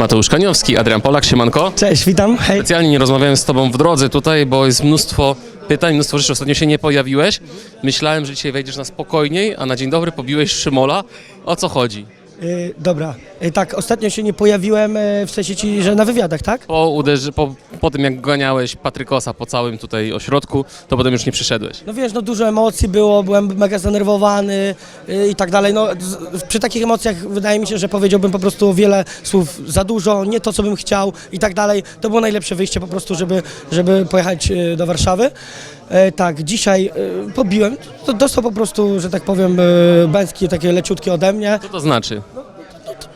Mateusz Kaniowski, Adrian Polak, siemanko. Cześć, witam, hej. Specjalnie nie rozmawiałem z Tobą w drodze tutaj, bo jest mnóstwo pytań, mnóstwo rzeczy. Ostatnio się nie pojawiłeś. Myślałem, że dzisiaj wejdziesz na spokojniej, a na dzień dobry pobiłeś Szymola. O co chodzi? Y, dobra, y, tak, ostatnio się nie pojawiłem, y, w sensie ci, że na wywiadach, tak? Po, uderzy, po, po tym, jak ganiałeś Patrykosa po całym tutaj ośrodku, to potem już nie przyszedłeś. No wiesz, no dużo emocji było, byłem mega zdenerwowany i tak dalej. No z, przy takich emocjach wydaje mi się, że powiedziałbym po prostu wiele słów za dużo, nie to, co bym chciał i tak dalej. To było najlepsze wyjście po prostu, żeby, żeby pojechać do Warszawy. E, tak, dzisiaj pobiłem, to dostał po prostu, że tak powiem, y, bęcki takie leciutkie ode mnie. Co to znaczy?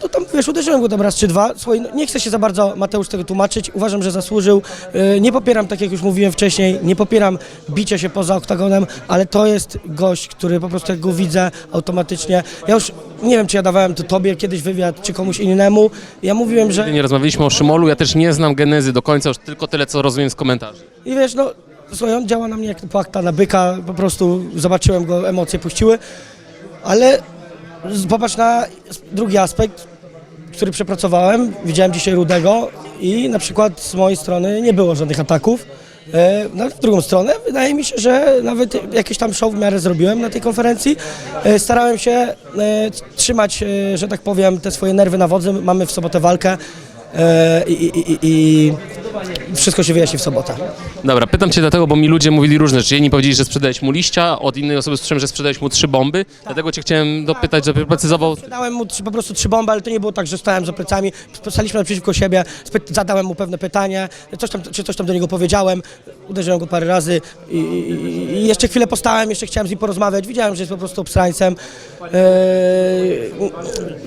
No tam, wiesz, uderzyłem go tam raz czy dwa. Słuchaj, no, nie chcę się za bardzo Mateusz tego tłumaczyć. Uważam, że zasłużył. Yy, Nie popieram, tak jak już mówiłem wcześniej, nie popieram bicia się poza oktagonem, ale to jest gość, który po prostu jak go widzę automatycznie. Ja już nie wiem, czy ja dawałem to tobie kiedyś wywiad, czy komuś innemu. Ja mówiłem, że... Nie rozmawialiśmy o Szymolu, ja też nie znam genezy do końca, już tylko tyle, co rozumiem z komentarzy. I wiesz, no, słuchaj, on działa na mnie jak płachta na byka, po prostu zobaczyłem go, emocje puściły, ale popatrz na drugi aspekt, który przepracowałem, widziałem dzisiaj Rudego i na przykład z mojej strony nie było żadnych ataków. E, No, w drugą stronę wydaje mi się, że nawet jakieś tam show w miarę zrobiłem na tej konferencji. E, Starałem się e, trzymać, e, że tak powiem, te swoje nerwy na wodzy. Mamy w sobotę walkę i, i, i wszystko się wyjaśni w sobotę. Dobra, pytam Cię dlatego, bo mi ludzie mówili różne rzeczy. Jedni powiedzieli, że sprzedałeś mu liścia, od innej osoby słyszałem, że sprzedałeś mu trzy bomby. Dlatego Cię chciałem dopytać, żeby precyzował. Dałem mu trzy, po prostu trzy bomby, ale to nie było tak, że stałem za plecami, staliśmy naprzeciwko siebie, spy- zadałem mu pewne pytanie, coś tam, czy coś tam do niego powiedziałem, uderzyłem go parę razy i, i, i jeszcze chwilę postałem, jeszcze chciałem z nim porozmawiać, widziałem, że jest po prostu obstrańcem. Eee,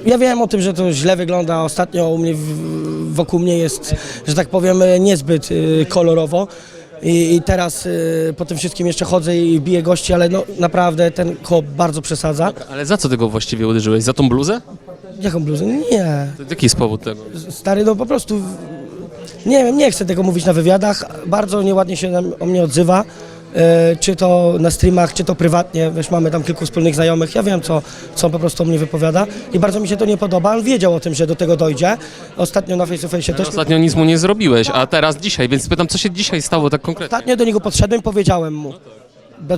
ja wiem o tym, że to źle wygląda, ostatnio u mnie, w- wokół mnie jest, że tak powiem, niezbyt e, kolorowo. I, I teraz e, po tym wszystkim jeszcze chodzę i biję gości, ale no naprawdę ten kop bardzo przesadza. Ale za co tego właściwie uderzyłeś? Za tą bluzę? Jaką bluzę? Nie. To Jaki jest powód tego? Stary, no po prostu nie wiem, nie chcę tego mówić na wywiadach. Bardzo nieładnie się o mnie odzywa. E, czy to na streamach, czy to prywatnie, wiesz, mamy tam kilku wspólnych znajomych, ja wiem, co, co on po prostu o mnie wypowiada i bardzo mi się to nie podoba. On wiedział o tym, że do tego dojdzie. Ostatnio na face to face też... Ostatnio nic mu nie zrobiłeś, a teraz dzisiaj, więc pytam, co się dzisiaj stało tak konkretnie? Ostatnio do niego podszedłem, powiedziałem mu, do-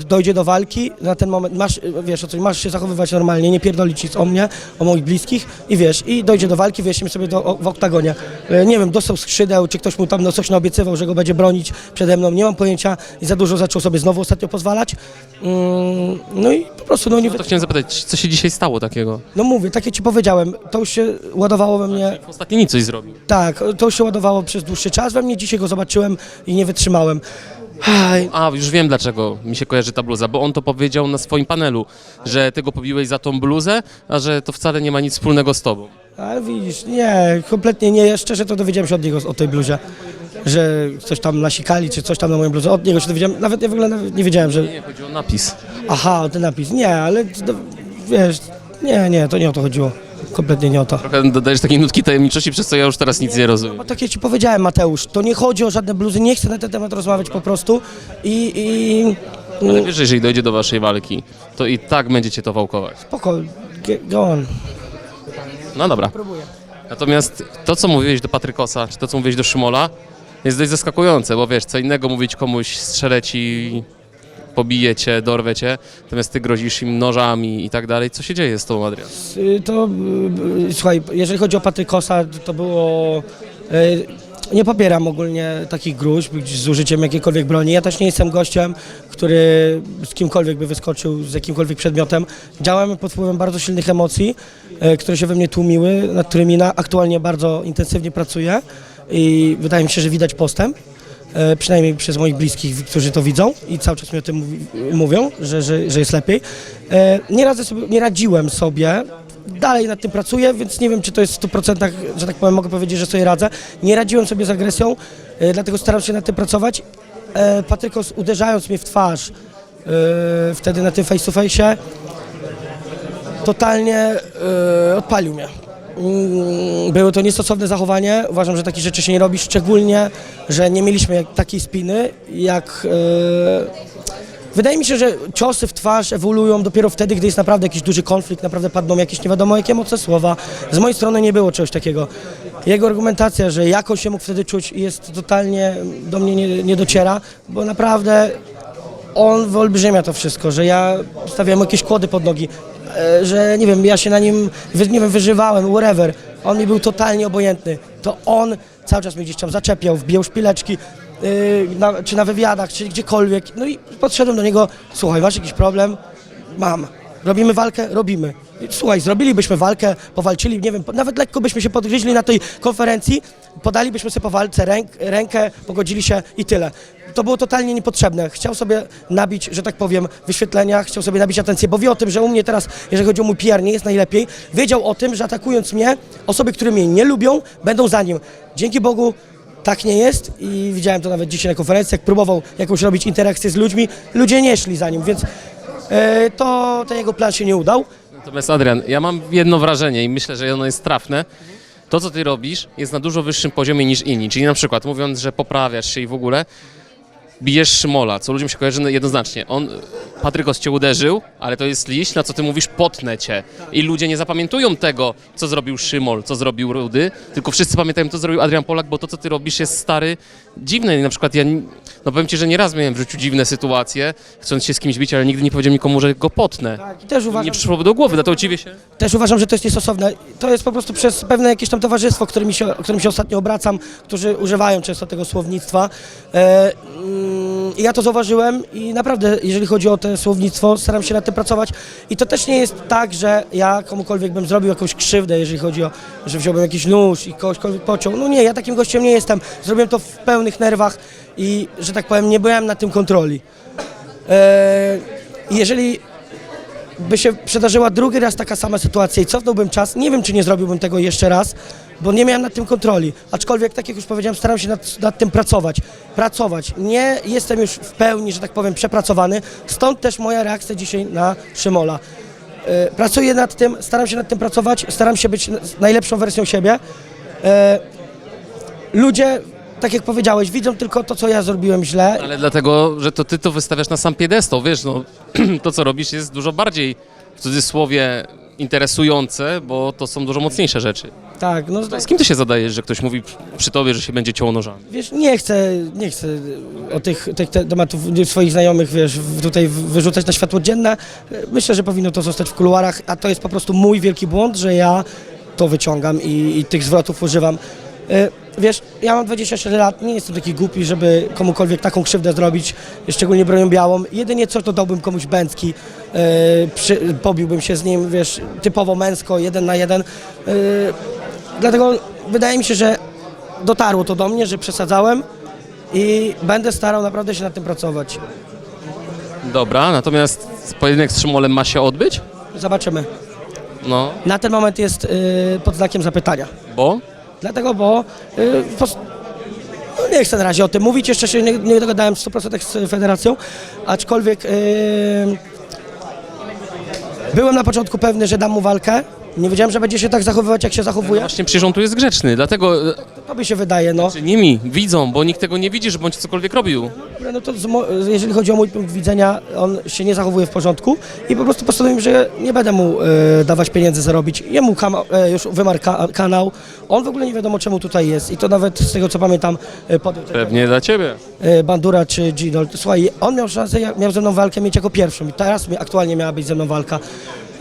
dojdzie do walki, na ten moment masz, wiesz o masz się zachowywać normalnie, nie pierdolić nic o mnie, o moich bliskich i wiesz, i dojdzie do walki, wyjaśnimy sobie do, o, w oktagonie. E, Nie wiem, dostał skrzydeł, czy ktoś mu tam no, coś naobiecywał, że go będzie bronić przede mną, nie mam pojęcia i za dużo zaczął sobie znowu ostatnio pozwalać. Mm, no i po prostu, no nie No to chciałem zapytać, co się dzisiaj stało takiego? no mówię, takie ci powiedziałem, to już się ładowało we mnie, Ostatnio nic coś zrobił. tak, to już się ładowało przez dłuższy czas we mnie, dzisiaj go zobaczyłem i nie wytrzymałem. Aj, A, już wiem dlaczego mi się kojarzy ta bluza, bo on to powiedział na swoim panelu, że ty go pobiłeś za tą bluzę, a że to wcale nie ma nic wspólnego z tobą. Ale widzisz, nie, kompletnie nie. Ja szczerze to dowiedziałem się od niego o tej bluzie, że coś tam nasikali, czy coś tam na moją bluzę. Od niego się dowiedziałem, nawet ja w ogóle nawet nie wiedziałem, że Nie, chodzi o napis. aha, o ten napis. Nie, ale to, wiesz, nie, nie, to nie o to chodziło. Kompletnie nie o to. Trochę dodajesz takiej nutki tajemniczości, przez co ja już teraz nic nie rozumiem. Bo tak jak ci powiedziałem, Mateusz, to nie chodzi o żadne bluzy, nie chcę na ten temat rozmawiać po prostu i, i Ale wiesz, że jeżeli dojdzie do waszej walki, to i tak będziecie to wałkować. spoko, ge- go on. No dobra. Natomiast to, co mówiłeś do Patrykosa, czy to, co mówiłeś do Szymola, jest dość zaskakujące, bo wiesz, co innego mówić komuś, strzelę ci, pobiję cię, dorwę cię, natomiast ty grozisz im nożami i tak dalej. Co się dzieje z tobą, Adrian? Y, To y, słuchaj, jeżeli chodzi o Patrykosa, to było. y, Nie popieram ogólnie takich gruźb z użyciem jakiejkolwiek broni. Ja też nie jestem gościem, który z kimkolwiek by wyskoczył, z jakimkolwiek przedmiotem. Działamy pod wpływem bardzo silnych emocji, które się we mnie tłumiły, nad którymi aktualnie bardzo intensywnie pracuję i wydaje mi się, że widać postęp. E, przynajmniej przez moich bliskich, którzy to widzą i cały czas mi o tym mówi, mówią, że, że, że jest lepiej. E, nie, radzę sobie, nie radziłem sobie, dalej nad tym pracuję, więc nie wiem, czy to jest w 100%, że tak powiem, mogę powiedzieć, że sobie radzę. Nie radziłem sobie z agresją, e, dlatego staram się nad tym pracować. Patrykos uderzając mnie w twarz, wtedy na tym face to face, totalnie odpalił mnie. Mm, Było to niestosowne zachowanie. Uważam, że takich rzeczy się nie robi, szczególnie, że nie mieliśmy takiej spiny, jak. E, wydaje mi się, że ciosy w twarz ewoluują dopiero wtedy, gdy jest naprawdę jakiś duży konflikt, naprawdę padną jakieś nie wiadomo jakie mocne słowa. Z mojej strony nie było czegoś takiego. Jego argumentacja, że jak on się mógł wtedy czuć jest totalnie do mnie nie, nie dociera, bo naprawdę on wyolbrzymia to wszystko, że ja stawiałem jakieś kłody pod nogi, że nie wiem, ja się na nim, nie wiem, wyżywałem, whatever. On mi był totalnie obojętny. To on cały czas mnie gdzieś tam zaczepiał, wbijał szpileczki, yy, na, czy na wywiadach, czy gdziekolwiek. No i podszedłem do niego, słuchaj, masz jakiś problem? Mam. Robimy walkę? Robimy. Słuchaj, zrobilibyśmy walkę, powalczyli, nie wiem, nawet lekko byśmy się podgryźli na tej konferencji, podalibyśmy sobie po walce ręk, rękę, pogodzili się i tyle. To było totalnie niepotrzebne. Chciał sobie nabić, że tak powiem, wyświetlenia, chciał sobie nabić atencję, bo wie o tym, że u mnie teraz, jeżeli chodzi o mój PR, nie jest najlepiej. Wiedział o tym, że atakując mnie, osoby, które mnie nie lubią, będą za nim. Dzięki Bogu tak nie jest i widziałem to nawet dzisiaj na konferencji, jak próbował jakąś robić interakcję z ludźmi, ludzie nie szli za nim, więc e, to ten jego plan się nie udał. Natomiast Adrian, ja mam jedno wrażenie i myślę, że ono jest trafne. To, co ty robisz, jest na dużo wyższym poziomie niż inni. Czyli na przykład mówiąc, że poprawiasz się i w ogóle bijesz Szymola, co ludziom się kojarzy jednoznacznie. On, Patrykos cię uderzył, ale to jest liść, na co ty mówisz, potnę cię. I ludzie nie zapamiętują tego, co zrobił Szymol, co zrobił Rudy, tylko wszyscy pamiętają, co zrobił Adrian Polak, bo to, co ty robisz, jest stary, dziwne. I na przykład ja, no powiem ci, że nieraz miałem w życiu dziwne sytuacje, chcąc się z kimś bić, ale nigdy nie powiedziałem nikomu, że go potnę. Tak, i też uważam, Nie przyszło do głowy, dlatego dziwię się. też uważam, że to jest niestosowne. To jest po prostu przez pewne jakieś tam towarzystwo, którymi się, którym się ostatnio obracam, którzy używają często tego słownictwa. E, ja to zauważyłem i naprawdę, jeżeli chodzi o to słownictwo, staram się nad tym pracować. I to też nie jest tak, że ja komukolwiek bym zrobił jakąś krzywdę, jeżeli chodzi o, że wziąłbym jakiś nóż i kogośkolwiek pociął. No nie, ja takim gościem nie jestem. Zrobiłem to w pełnych nerwach i, że tak powiem, nie byłem na tym kontroli. E, jeżeli by się przydarzyła drugi raz taka sama sytuacja i cofnąłbym czas, nie wiem, czy nie zrobiłbym tego jeszcze raz, bo nie miałem nad tym kontroli. Aczkolwiek, tak jak już powiedziałem, staram się nad, nad tym pracować. Pracować. Nie jestem już w pełni, że tak powiem, przepracowany, stąd też moja reakcja dzisiaj na Szymola. E, Pracuję nad tym, staram się nad tym pracować, staram się być najlepszą wersją siebie. E, Ludzie, tak jak powiedziałeś, widzą tylko to, co ja zrobiłem źle Ale dlatego, że to ty to wystawiasz na sam piedestał, wiesz, no to co robisz jest dużo bardziej w cudzysłowie interesujące, bo to są dużo mocniejsze rzeczy. Tak, no Z kim ty się zadajesz, że ktoś mówi przy tobie, że się będzie ciął nożami? Wiesz, nie chcę, nie chcę o tych, tych te- tematów swoich znajomych, wiesz, w- tutaj w- wyrzucać na światło dzienne. Myślę, że powinno to zostać w kuluarach, a to jest po prostu mój wielki błąd, że ja to wyciągam i, i tych zwrotów używam. E, Wiesz, ja mam 24 lat, nie jestem taki głupi, żeby komukolwiek taką krzywdę zrobić, szczególnie bronią białą. Jedynie co, to dałbym komuś bęcki, e, przy, pobiłbym się z nim, wiesz, typowo męsko, jeden na jeden. E, dlatego wydaje mi się, że dotarło to do mnie, że przesadzałem i będę starał naprawdę się nad tym pracować. Dobra, natomiast pojedynek z Szymolem ma się odbyć? Zobaczymy. No, Na ten moment jest y, pod znakiem zapytania. bo? Dlatego, bo y, pos- no nie chcę na razie o tym mówić, jeszcze się nie, nie dogadałem w 100% z federacją, aczkolwiek y, byłem na początku pewny, że dam mu walkę. Nie wiedziałem, że będzie się tak zachowywać, jak się No zachowuje. właśnie przecież on tu jest grzeczny, dlatego e, To by się wydaje, no. czy nimi widzą, bo nikt tego nie widzi, że bądź cokolwiek robił. Dobra, No to z mo- jeżeli chodzi o mój punkt widzenia, on się nie zachowuje w porządku i po prostu postanowiłem, że nie będę mu e, dawać pieniędzy zarobić. Jemu kama- e, już wymarł ka- kanał. On w ogóle nie wiadomo czemu tutaj jest i to nawet z tego co pamiętam e, podjął tego, Pewnie dla ciebie. e, Bandura czy Ginol. Słuchaj, on miał szansę, ja- miał ze mną walkę mieć jako pierwszą i teraz mi- aktualnie miała być ze mną walka.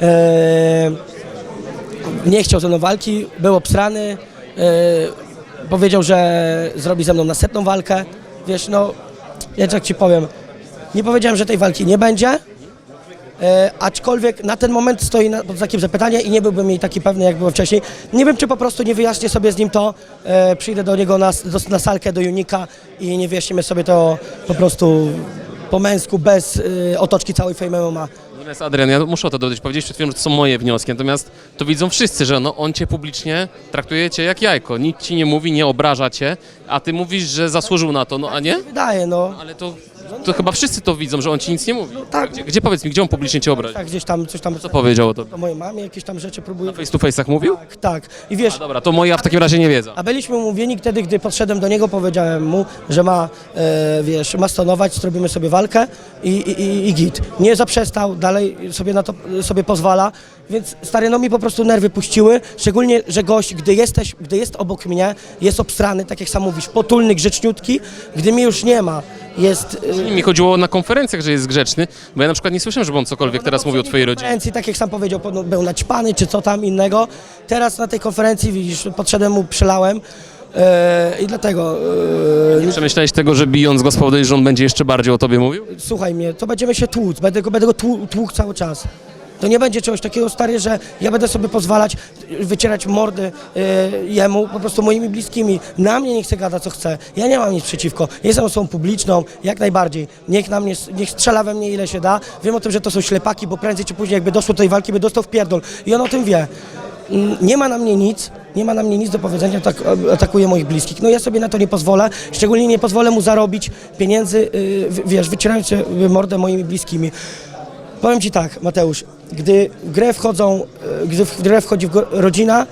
E, nie chciał ze mną walki, był obstrany, e, powiedział, że zrobi ze mną następną walkę. Wiesz, no, ja tak ci powiem, nie powiedziałem, że tej walki nie będzie, e, aczkolwiek na ten moment stoi na, pod znakiem zapytania i nie byłbym jej taki pewny, jak byłem wcześniej. Nie wiem, czy po prostu nie wyjaśnię sobie z nim to, e, przyjdę do niego na, do, na salkę, do Junika i nie wyjaśnimy sobie to po prostu po męsku, bez e, otoczki całej Fame MMA. Natomiast Adrian, ja muszę o to dodać, powiedzieć przed chwilą, że to są moje wnioski, natomiast to widzą wszyscy, że no, on cię publicznie traktuje cię jak jajko, nikt ci nie mówi, nie obraża cię, a ty mówisz, że zasłużył na to, no a nie? Wydaje, no. Ale to to chyba wszyscy to widzą, że on ci nic nie mówi. tak. Gdzie, gdzie powiedz mi, gdzie on publicznie cię obraził? Tak, gdzieś tam, coś tam, Co powiedział o tobie? o mojej mamie jakieś tam rzeczy próbuje. Face to face'ach mówił? Tak, tak. I wiesz, A dobra, to moja w takim razie nie wiedza. A byliśmy umówieni wtedy, gdy podszedłem do niego, powiedziałem mu, że ma, e, wiesz, ma stanować, zrobimy sobie walkę i, i, i, i git. Nie zaprzestał, dalej sobie na to sobie pozwala, więc stary, no mi po prostu nerwy puściły, szczególnie, że gość, gdy jesteś, gdy jest obok mnie, jest obstrany, tak jak sam mówisz, potulny, grzeczniutki, gdy mnie już nie ma, jest... e, Mi chodziło na konferencjach, że jest grzeczny, bo ja na przykład nie słyszałem, żeby on cokolwiek teraz mówił o twojej rodzinie. konferencji, tak jak sam powiedział, no, był naćpany czy co tam innego. Teraz na tej konferencji, widzisz, podszedłem mu, przelałem e, i dlatego... E, Przemyślałeś tego, że bijąc go spowodujesz, że on będzie jeszcze bardziej o tobie mówił? słuchaj mnie, to będziemy się tłuc, będę go, będę go tłu, tłukł cały czas. To nie będzie czegoś takiego, stary, że ja będę sobie pozwalać y, wycierać mordy y, jemu, po prostu moimi bliskimi. Na mnie niech chce gada co chce. Ja nie mam nic przeciwko. Jestem osobą publiczną, jak najbardziej. Niech na mnie, niech strzela we mnie ile się da. Wiem o tym, że to są ślepaki, bo prędzej czy później jakby doszło do tej walki, by dostał w pierdol. I on o tym wie. Mm, Nie ma na mnie nic, nie ma na mnie nic do powiedzenia, tak, atakuje moich bliskich. No ja sobie na to nie pozwolę, szczególnie nie pozwolę mu zarobić pieniędzy, y, wiesz, wycierając się mordę moimi bliskimi. Powiem Ci tak, Mateusz, gdy w grę wchodzą, e, gdy w grę wchodzi rodzina,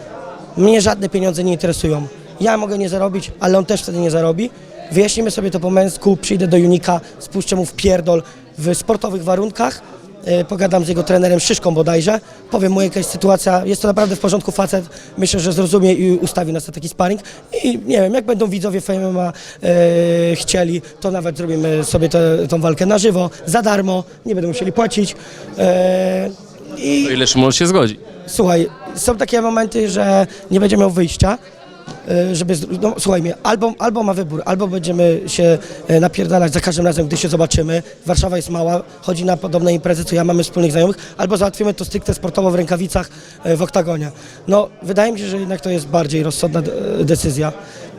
mnie żadne pieniądze nie interesują. Ja mogę nie zarobić, ale on też wtedy nie zarobi. Wyjaśnimy sobie to po męsku, przyjdę do Junika, spuszczę mu w pierdol w sportowych warunkach, e, pogadam z jego trenerem Szyszką bodajże, powiem mu jaka jest sytuacja, jest to naprawdę w porządku facet, myślę, że zrozumie i ustawi nas na taki sparring i nie wiem, jak będą widzowie FMMA e, chcieli, to nawet zrobimy sobie tę walkę na żywo, za darmo, nie będą musieli płacić e, i O ile Szymon się zgodzi. Słuchaj, są takie momenty, że nie będzie miał wyjścia, y, żeby, z- no, słuchaj mnie, albo, albo ma wybór, albo będziemy się e, napierdalać za każdym razem, gdy się zobaczymy, Warszawa jest mała, chodzi na podobne imprezy, co ja mamy wspólnych znajomych, albo załatwimy to stricte sportowo w rękawicach e, w oktagonie. No, wydaje mi się, że jednak to jest bardziej rozsądna de- decyzja.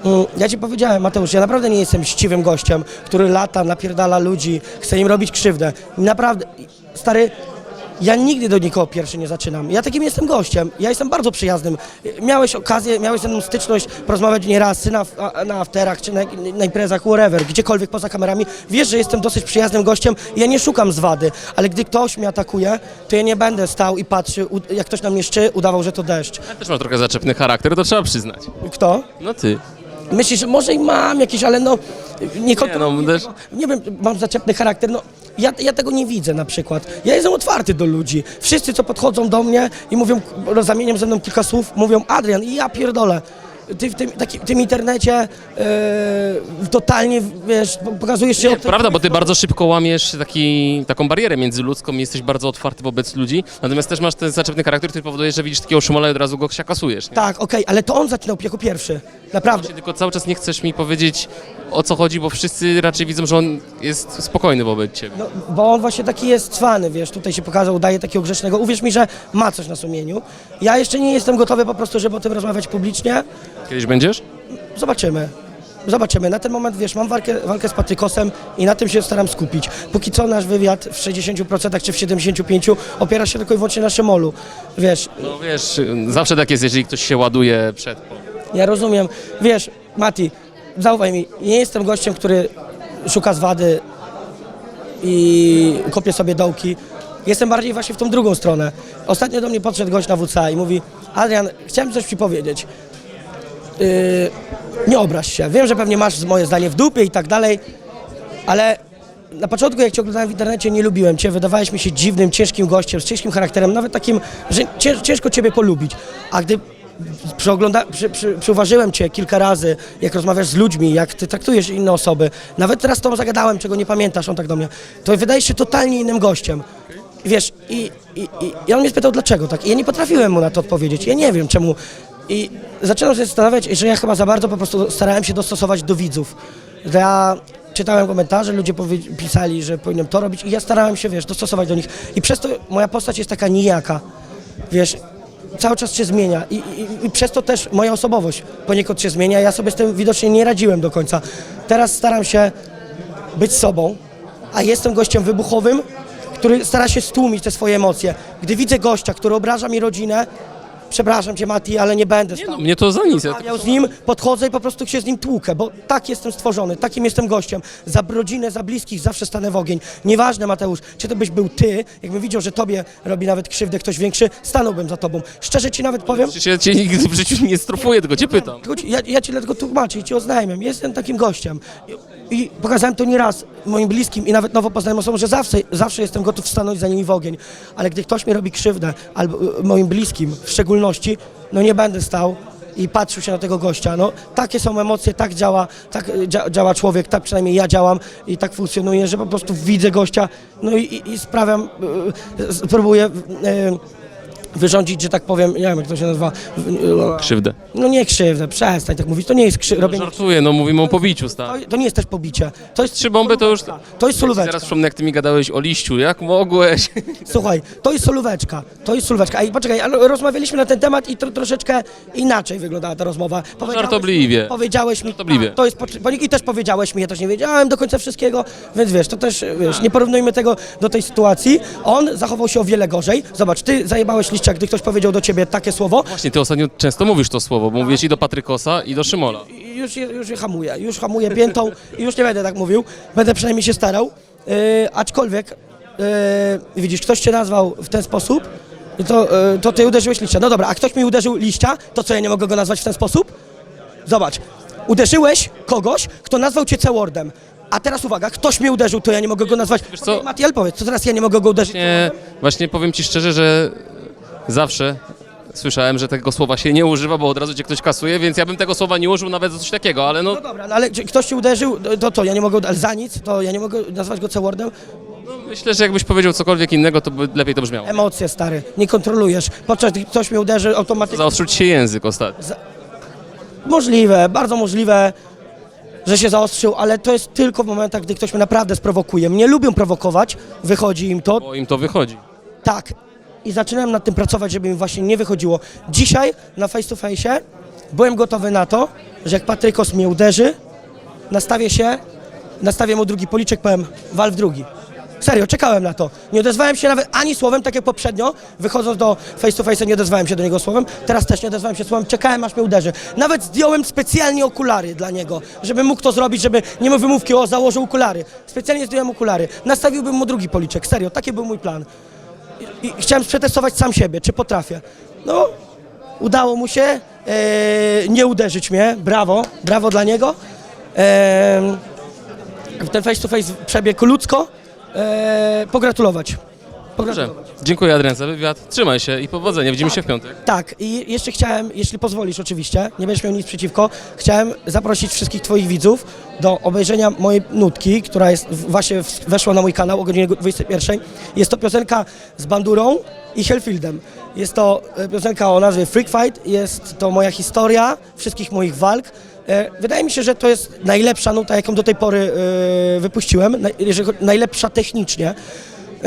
Mm, Ja ci powiedziałem, Mateusz, ja naprawdę nie jestem ściwym gościem, który lata, napierdala ludzi, chce im robić krzywdę. Naprawdę, stary, ja nigdy do nikogo pierwszy nie zaczynam. Ja takim jestem gościem. Ja jestem bardzo przyjaznym. Miałeś okazję, miałeś ze mną styczność porozmawiać nieraz czy na, na afterach, czy na, na imprezach, whatever, gdziekolwiek poza kamerami. Wiesz, że jestem dosyć przyjaznym gościem ja nie szukam zwady, ale gdy ktoś mnie atakuje, to ja nie będę stał i patrzył, u- jak ktoś na mnie szczy, udawał, że to deszcz. Ja też masz trochę zaczepny charakter, to trzeba przyznać. Kto? No ty. Myślisz, że może i mam jakiś, ale no nie kontroluję no, też-. Nie wiem, mam zaczepny charakter, no ja, ja tego nie widzę na przykład. Ja jestem otwarty do ludzi. Wszyscy, co podchodzą do mnie i mówią, zamieniam ze mną kilka słów, mówią Adrian i ja pierdolę. Ty w tym, taki, tym internecie e, totalnie, wiesz, pokazujesz się... Nie, od prawda, bo ty bardzo szybko łamiesz taki, taką barierę międzyludzką i jesteś bardzo otwarty wobec ludzi, natomiast też masz ten zaczepny charakter, który powoduje, że widzisz takiego szumola i od razu go siakasujesz. Nie? Tak, okej, ale to on zaczynał jako pierwszy. Naprawdę. Tylko cały czas nie chcesz mi powiedzieć o co chodzi, bo wszyscy raczej widzą, że on jest spokojny wobec ciebie. No, bo on właśnie taki jest cwany, wiesz, tutaj się pokazał, udaje takiego grzecznego. Uwierz mi, że ma coś na sumieniu. Ja jeszcze nie jestem gotowy po prostu, żeby o tym rozmawiać publicznie. Kiedyś będziesz? Zobaczymy. Zobaczymy. Na ten moment, wiesz, mam walkę, walkę z Patrykosem i na tym się staram skupić. Póki co nasz wywiad w 60% czy w 75% opiera się tylko i wyłącznie na Szymolu. Wiesz, No wiesz, zawsze tak jest, jeżeli ktoś się ładuje przed. ja rozumiem. Wiesz, Mati, zaufaj mi, nie jestem gościem, który szuka zwady i kopie sobie dołki. Jestem bardziej właśnie w tą drugą stronę. Ostatnio do mnie podszedł gość na WCA i mówi Adrian, chciałem coś ci powiedzieć. Yy, nie obraź się. Wiem, że pewnie masz moje zdanie w dupie i tak dalej, ale na początku, jak cię oglądałem w internecie, nie lubiłem cię. Wydawałeś mi się dziwnym, ciężkim gościem, z ciężkim charakterem, nawet takim, że cięż, ciężko ciebie polubić. A gdy przy, przy, przyuważyłem cię kilka razy, jak rozmawiasz z ludźmi, jak ty traktujesz inne osoby, nawet teraz tobą zagadałem, czego nie pamiętasz, on tak do mnie, to wydajesz się totalnie innym gościem. Wiesz, i, i, i, i on mnie spytał, dlaczego tak. I ja nie potrafiłem mu na to odpowiedzieć. Ja nie wiem, czemu. I zaczynam się zastanawiać, że ja chyba za bardzo po prostu starałem się dostosować do widzów. Ja czytałem komentarze, ludzie pisali, że powinienem to robić i ja starałem się, wiesz, dostosować do nich. I przez to moja postać jest taka nijaka. Wiesz, cały czas się zmienia I, i, i przez to też moja osobowość poniekąd się zmienia. Ja sobie z tym widocznie nie radziłem do końca. Teraz staram się być sobą, a jestem gościem wybuchowym, który stara się stłumić te swoje emocje. Gdy widzę gościa, który obraża mi rodzinę, przepraszam cię Mati, ale nie będę Nie stał. no, mnie to za nic. Ja Rozmawiał z nim, podchodzę i po prostu się z nim tłukę, bo tak jestem stworzony, takim jestem gościem. Za rodzinę, za bliskich zawsze stanę w ogień. Nieważne Mateusz, czy to byś był ty, jakbym widział, że tobie robi nawet krzywdę ktoś większy, stanąłbym za tobą. Szczerze ci nawet powiem, Przecież ja cię nigdy w życiu nie strofuję, tylko cię pytam. tylko ci, ja, ja ci dlatego tłumaczę i ci oznajmiam. Jestem takim gościem. I, I pokazałem to nieraz moim bliskim i nawet nowo poznanym osobom, że zawsze, zawsze jestem gotów stanąć za nimi w ogień. Ale gdy ktoś mi robi krzywdę, albo y, moim bliskim w szczególności, no nie będę stał i patrzył się na tego gościa. No, takie są emocje, tak działa, tak y, dzia, działa człowiek, tak przynajmniej ja działam i tak funkcjonuję, że po prostu widzę gościa, no i, i, sprawiam, y, y, spróbuję y, wyrządzić, że tak powiem, nie wiem jak to się nazywa, Krzywdę. no nie krzywdę, przestań tak mówić. To nie jest krzy... robienie. Żartuję, no mówimy o pobiciu, stary. To, to nie jest też pobicie. To jest Trzy bomby to już... To jest solóweczka. Zaraz przypomnę, jak ty mi gadałeś o liściu, jak mogłeś? Słuchaj, to jest solóweczka. To jest solóweczka. Ej, poczekaj, ale rozmawialiśmy na ten temat i to troszeczkę inaczej wyglądała ta rozmowa. Powiedziałeś- Żartobliwie. Powiedziałeś mi, Żartobliwie. to jest, poczy- bo i też powiedziałeś mi, ja też nie wiedziałem do końca wszystkiego, więc wiesz, to też, wiesz, nie porównujmy tego do tej sytuacji. On zachował się o wiele gorzej. Zobacz, ty zajebałeś liścia, gdy ktoś powiedział do ciebie takie słowo, Właśnie, ty ostatnio często mówisz to słowo, bo mówię ci do Patrykosa i do Szymola. I już, je- już je hamuję, już hamuję piętą i już nie będę tak mówił, będę przynajmniej się starał, yy, aczkolwiek yy, widzisz, ktoś cię nazwał w ten sposób, to, yy, to ty uderzyłeś liścia. No dobra, a ktoś mi uderzył liścia, to co, ja nie mogę go nazwać w ten sposób? Zobacz, uderzyłeś kogoś, kto nazwał cię C-wordem, a teraz uwaga, ktoś mnie uderzył, to ja nie mogę go nazwać. Wiesz co? Matiel, powiedz, co teraz ja nie mogę go uderzyć? Właśnie, właśnie powiem ci szczerze, że zawsze słyszałem, że tego słowa się nie używa, bo od razu cię ktoś kasuje, więc ja bym tego słowa nie użył nawet za coś takiego, ale no, No dobra, no ale czy ktoś cię uderzył, to, to ja nie mogę, ale za nic, to ja nie mogę nazwać go C-wordem? no myślę, że jakbyś powiedział cokolwiek innego, to by lepiej to brzmiało. Emocje, stary, nie kontrolujesz. Podczas gdy ktoś mnie uderzy, automatycznie... Zaostrzył ci się język ostatnio. Możliwe, bardzo możliwe, że się zaostrzył, ale to jest tylko w momentach, gdy ktoś mnie naprawdę sprowokuje. Mnie lubią prowokować, wychodzi im to, Bo im to wychodzi. tak. I zaczynałem nad tym pracować, żeby mi właśnie nie wychodziło. Dzisiaj na face to face byłem gotowy na to, że jak Patrykos mnie uderzy, nastawię się, nastawię mu drugi policzek, powiem wal w drugi. Serio, czekałem na to. Nie odezwałem się nawet ani słowem, tak jak poprzednio. Wychodząc do face to face nie odezwałem się do niego słowem. Teraz też nie odezwałem się słowem. Czekałem aż mnie uderzy. Nawet zdjąłem specjalnie okulary dla niego, żeby mógł to zrobić, żeby nie miał wymówki, o założył okulary. Specjalnie zdjąłem okulary. Nastawiłbym mu drugi policzek. Serio, taki był mój plan. I, chciałem przetestować sam siebie, czy potrafię. No, udało mu się e, nie uderzyć mnie. Brawo, brawo dla niego. E, ten face to face przebiegł ludzko. E, pogratulować. Dobrze. Dziękuję Adrian za wywiad. Trzymaj się i powodzenia. Widzimy się w piątek. Tak, i jeszcze chciałem, jeśli pozwolisz oczywiście, nie będziesz miał nic przeciwko, chciałem zaprosić wszystkich Twoich widzów do obejrzenia mojej nutki, która jest w- właśnie w- weszła na mój kanał o godzinie 21. Jest to piosenka z Bandurą i Hellfieldem. Jest to e, piosenka o nazwie Freak Fight, jest to moja historia wszystkich moich walk. E, Wydaje mi się, że to jest najlepsza nuta, jaką do tej pory e, wypuściłem, naj- jeżeli chodzi- najlepsza technicznie.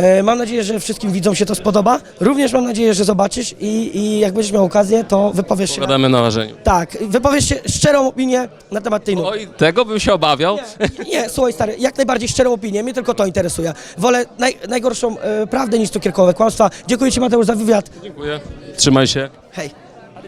E, Mam nadzieję, że wszystkim widzom się to spodoba. Również mam nadzieję, że zobaczysz i, i jak będziesz miał okazję, to wypowiesz się. Na, Pogadamy na ważeniu. tak, wypowiesz się szczerą opinię na temat tej nuty. Oj, tego bym się obawiał. Nie, nie, słuchaj stary, jak najbardziej szczerą opinię, mnie tylko to interesuje. Wolę naj, najgorszą e, prawdę niż cukierkowe kłamstwa. Dziękuję Ci Mateusz za wywiad. Dziękuję. Trzymaj się. Hej.